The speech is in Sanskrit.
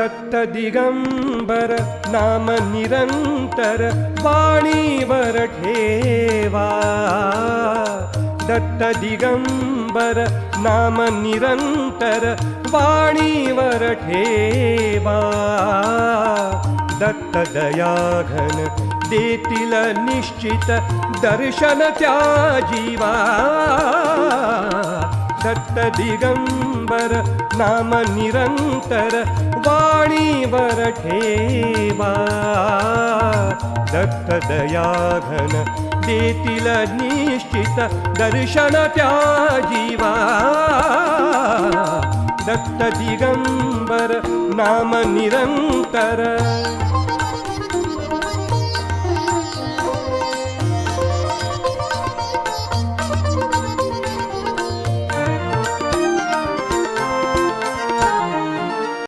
दत्त दिगंबर नाम निरंतर वाणीवर ठेवा दत्त दिगंबर नाम निरंतर वाणीवर ठेवा दत्त दयाघन देतील निश्चित दर्शन त्या जीवा दत्त दिगंबर नाम निरंतर वाणीवर ठेवा दत्त दयाघन देतील निश्चित दर्शन त्या जीवा दत्त दिगंबर नाम निरंतर